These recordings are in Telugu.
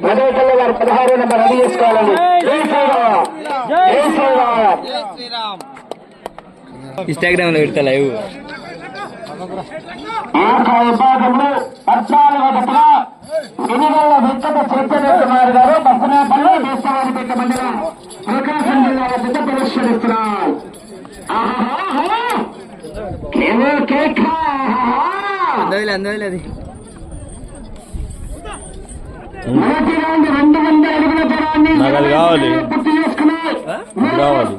మదోకల్ల గారు పదహారు నెంబర్ రెడీ చేసుకోవాలండి. జై శ్రీరామ్. జై శ్రీరామ్. ఇన్స్టాగ్రామ్లో పెడతా లైవ్. విభాగంలో పద్నాలుగో దశలో ఎనిమిదల వెంకట చైతన్య కుమార్ గారు బసనాపల్లి దేశవారిపేట మండలం ప్రకాశం జిల్లా వద్ద ప్రదర్శనిస్తున్నారు ఆహాహా! కేవో కేక! ఆహాహా! అందోలే అందోలే అది. నాకు అది కావాలి. కావాలి.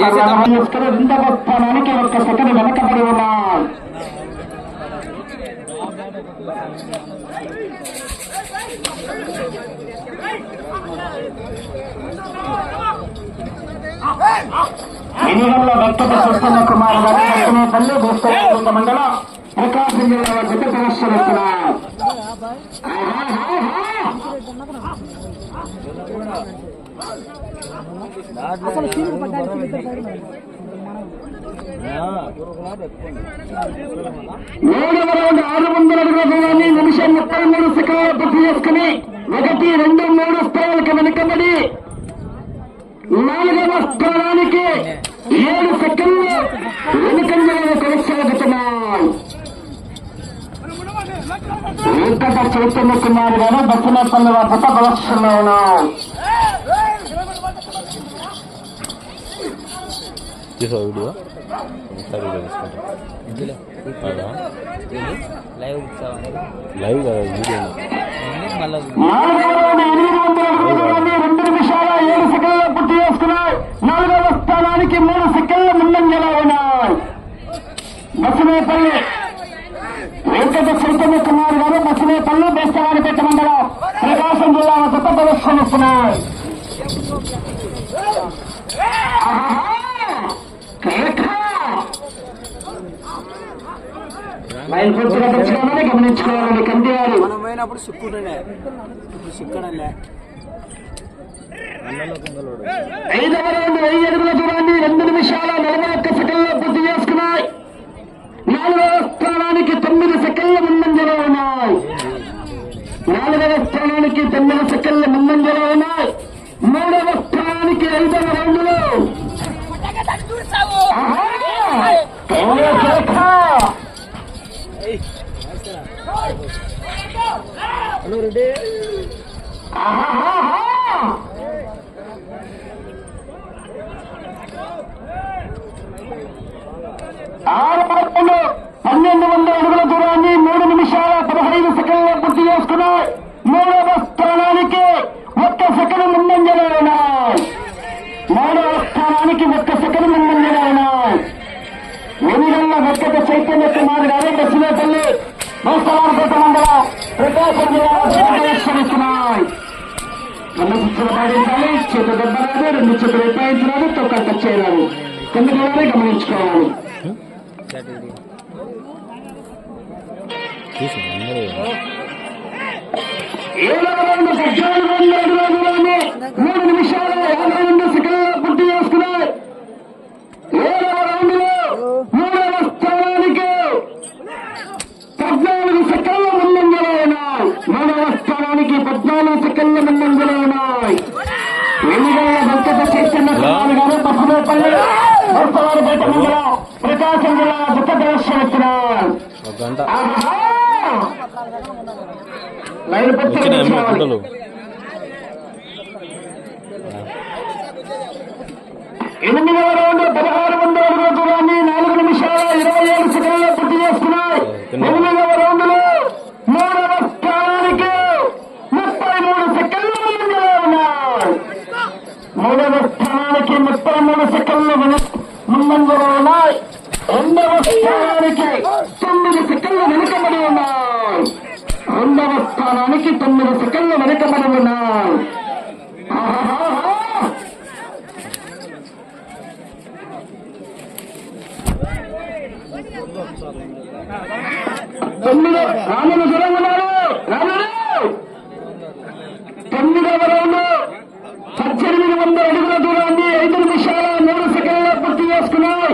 చేసేద్దాం. చేసుకుని రెండవ స్థానానికి ఒక్క సెకండ్ వెనకబడి ఉన్నాం. ఎన్నికల్లో వెంకట సుబ్బన్న కుమార్ గారు భూస్థల మండలం ప్రకాశం జిల్లా వారి జత ప్రదర్శనిస్తున్నారు మూడవ రౌండ్ ఆరు వందల అడుగుల దూరాన్ని నిమిషం ముప్పై మూడు సెకండ్లు పూర్తి చేసుకుని ఒకటి రెండు మూడు స్థానాలకు వెనుకబడి నాలుగవ స్థానానికి ఏడు సెకండ్లు వెనుకంజలో కొనసాగుతున్నాయి. వెంకట చైతన్య కుమార్ గారు వారి జత ప్రదర్శనలో ఉన్నారు. చూసావు వీడియో? ఒకసారి వీడియో తీసుకుంటా లైవ్ లైవ్ కదా వీడియో? నాలుగవ రెండు ఏడు పూర్తి స్థానానికి మూడు సెకండ్ల ముందంజలో ఉన్నాయి బసనేపల్లి వెంకట చైతన్య కుమార్ గారు బసనేపల్లి బేస్తవాడిపేట మండలం ప్రకాశం జిల్లా జత ప్రదర్శనిస్తున్నాయి లైన్ కందివారు. మనం పోయినప్పుడు సిక్కుతుండే ఇప్పుడు సిక్కడలే. ఐదవ రౌండ్ వెయ్యి అడుగుల దూరాన్ని రెండు నిమిషాల నలభై ఒక్క సెకండ్లో పూర్తి చేసుకున్నాయి. నాలుగవ స్థానానికి తొమ్మిది సెకండ్ల ముందంజలో ఉన్నాయి. నాలుగవ స్థానానికి తొమ్మిది సెకండ్ల ముందంజలో ఉన్నాయి. ఆహాహాహా! ఆరు పదకొండు పన్నెండు వందల అడుగుల దూరాన్ని మూడు నిమిషాల పదహైదు సెకండ్లు పూర్తి చేసుకున్నాయి. మూడవ స్థానానికి ఒక్క సెకండ్ ముందంజలో ఉన్నాయి. మూడవ స్థానానికి ఒక్క సెకండ్ ముందంజలో ఉన్నాయి. వెనుగల్ల వెక్కట చైతన్య కుమార్ గారు దక్షిణపల్లి మోస్తవారపేట మండలం ప్రకాశం జిల్లా ప్రదర్శనిస్తున్నాయి రెండు పాటించాలి చేత దెబ్బ రెండు చేతులు ఎప్పాయించరాదు తొక్క టచ్ చేయరాదు కింద గమనించుకోవాలి ఏడు అందరూ సజ్జాలు రౌండ్ వందల అడుగుల దూరాన్ని మూడు నిమిషాల యాభై రెండు సెకండ్ల పూర్తి చేసుకున్నాయి ఏడవ రౌండ్లో మూడవ స్థానానికి పద్నాలుగు సెకండ్ల ముందంజలో ఉన్నాయి మూడవ స్థానానికి పద్నాలుగు సెకండ్ల ముందంజలో ఉన్నాయి వెనుగల్ల వెంకట చైతన్య కుమార్ గారు పసుమేపల్లి బస్తవారిపేట మండలం ప్రకాశం జిల్లా జత ప్రదర్శనిస్తున్నారు ఒక గంట ఆహా! లైన్ పచ్చి వచ్చినాయి అమ్మ నిమిషాలు. ఫోటోలు ఎనిమిదవ రౌండ్ పదహారు వందల అడుగుల నాలుగు నిమిషాల ఇరవై ఏడు సెకండ్లో పూర్తి చేసుకున్నాయి ఎనిమిదవ రౌండ్లో మూడవ స్థానానికి ముప్పై మూడు సెకండ్ల ముందుగా ఉన్నాయి మూడవ స్థానానికి ముప్పై మూడు సెకండ్లు వెను- ముందంజలో ఉన్నాయి రెండవ స్థానానికి తొమ్మిది సెకండ్లు వెనుకబడి ఉన్నాయి రెండవ స్థానానికి తొమ్మిది సెకండ్లు వెనుకబడి ఉన్నాయి ఆహాహా! రాములు దూరం ఉన్నారు. రాములు! తొమ్మిదవ రౌండ్. పద్దెనిమిది వందల అడుగుల దూరాన్ని ఐదు నిమిషాల మూడు సెకండ్ల పూర్తి చేసుకున్నాయి.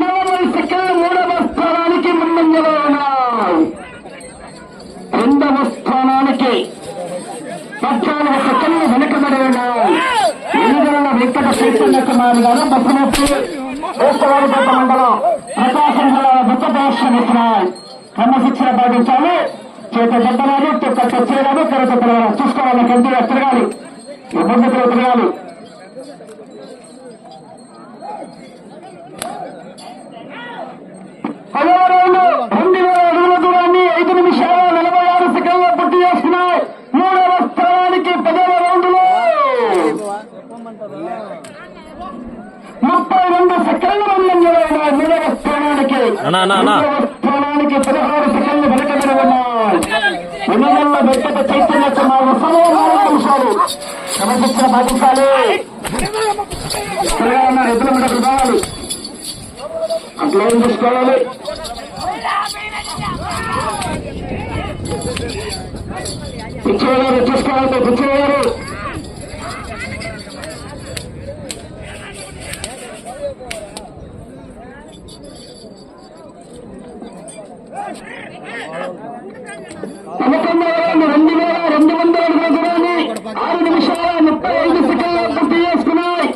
నలభై సెకండ్లు మూడవ స్థానానికి ముందంజలో ఉన్నాయి. రెండవ స్థానానికి పద్నాలుగు సెకండ్లు వెనుకబడి ఉన్నాయి. ఎన్నికల వెంకట చైతన్య కుమార్ గారు బస్సునొప్పి వేసవారిపేట మండలం ప్రకాశం జిల్లా బుద్ధ ప్రదర్శనిస్తున్నాయి క్రమశిక్షణ పాటించాలి. చేత దెబ్బలాలు తొక్క కరెక్ట్ తిరగాలి చూసుకోవాలి గంటగా తిరగాలి. ఇబ్బందితో తిరగాలి. రౌండ్ రెండు వేల అడుగుల దూరాన్ని ఐదు నిమిషాల నలభై ఆరు సెకండ్ల పూర్తి చేసుకున్నాయి మూడవ స్థానానికి పదవ రౌండ్లో ముప్పై రెండు సెకండ్ల ఉన్నాయి మూడవ స్థానానికి అన్నా, పదహారు సెకండ్లు వెనకబడి ఉన్నాయి. ఉన్నదల్ల వెంకట చైతన్య కుమార్ ఉత్సవాలు నాలుగు నిమిషాలు క్రమశిక్షణ పాటించాలి తెలంగాణ ఎదురు మీటకు కావాలి అట్లా ఏం చూసుకోవాలి పిచ్చి గారు చూసుకోవాలి పిచ్చి గారు పదకొండవ రౌండ్ రెండు వేల రెండు వందల అడుగుల దూరాన్ని ఆరు నిమిషాల ముప్పై ఐదు సెకండ్ల పూర్తి చేసుకున్నాయి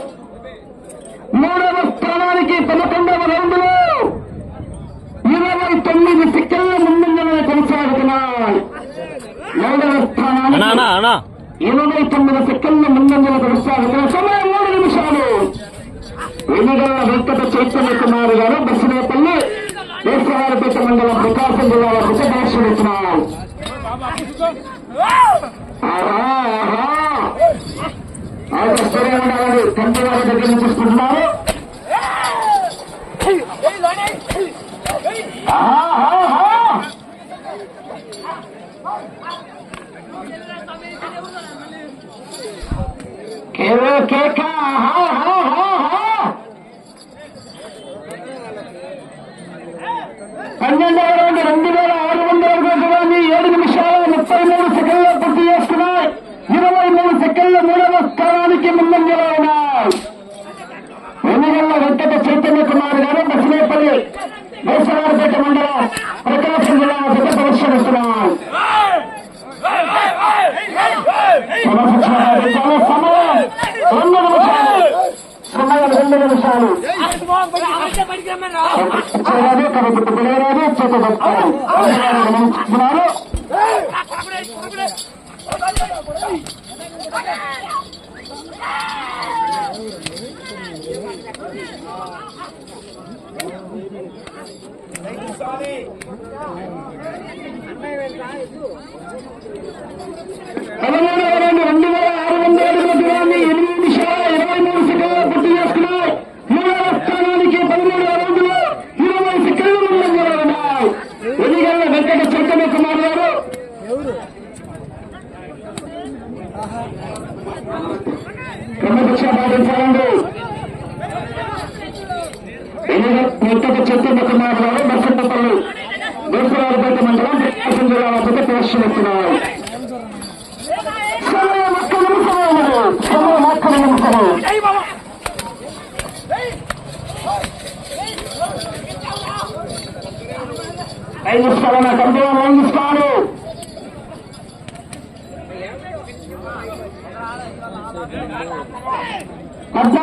మూడవ స్థానానికి పదకొండవ రౌండ్లో ఇరవై తొమ్మిది సెకండ్ల ముందంజలో కొనసాగుతున్నాయి మూడవ అన్నా స్థానానికి అన్నా అన్నా ఇరవై తొమ్మిది సెకండ్ల ముందంజల కొనసాగుతున్న సమయం మూడు నిమిషాలు. ఎన్నికల వెంకట చైతన్య కుమార్ గారు బస్సునేపల్లి వేసవారిపేట మండలం ప్రకాశం జిల్లాలో ప్రజాక్షిస్తున్నారు ఉండాలి తండ్రి వారి దగ్గర నుంచి చూసుకుంటున్నారు ఆహా కేవో కేక పన్నెండవ రౌండ్ రెండు వేల ఆరు వందల గజాన్ని ఏడు నిమిషాల ముప్పై మూడు సెకండ్ల పూర్తి చేస్తున్నాయి ఇరవై మూడు సెకండ్ల మూడవ స్థానానికి ముందంజలో ఉన్నాయి ఎన్నికల వెంకట చైతన్య కుమార్ గారు బసినేపల్లి వేసవారిపేట మండలం ప్రకాశం జిల్లా పెద్ద పరిశ్రమిస్తున్నారు రెండు నిమిషాలు చేయరాదు కాబట్టి పిల్లరాదు చేత పట్టుకోవాలి అందరూ గమనించుకున్నారు పదమూడవ రౌండ్ రెండు వేల ఆరు వందల అడుగుల దూరాన్ని ఎనిమిది నిమిషాల ఇరవై మూడు సెకండ్ల పూర్తి చేసుకున్నాయి మూడవ స్థానానికి పదమూడవ రౌండ్లో ఇరవై సెకండ్లు ముందంజలో ఉన్నాయి ఎన్నికల వెంకట చైతన్య కుమార్ గారు ఎవరు? పాటించాలండి ఎన్నికల వెంకట బసంతపల్లి దేశరాజపేట మండలం ప్రకాశం జిల్లాలో పెద్ద ప్రదర్శనిస్తున్నారు ఐదు స్థలం కంపెనీ లైంగిస్తాను పద్నాలుగవ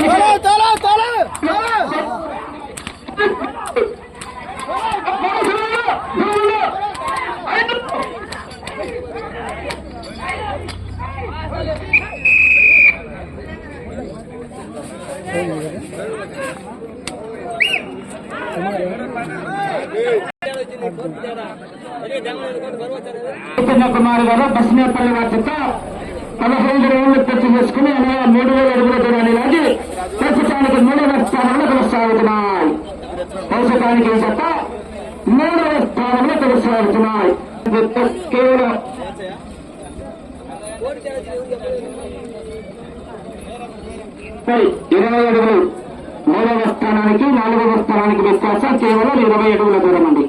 चलो चलो चलो ಕುಮಾರ್ ಗಾರು ಬಸ್ನೇ ಪರಿವರ್ತಿತ ఉత్పత్తి పూర్తి చేసుకుని అనగా మూడు వేల అడుగుల దూరాన్ని లాగి ప్రస్తుతానికి మూడవ స్థానంలో కొనసాగుతున్నాయి. ప్రస్తుతానికి తప్ప మూడవ స్థానంలో కొనసాగుతున్నాయి. కేవలం ఇరవై అడుగులు మూడవ స్థానానికి నాలుగవ స్థానానికి వ్యత్యాసం కేవలం ఇరవై అడుగుల దూరం అండి.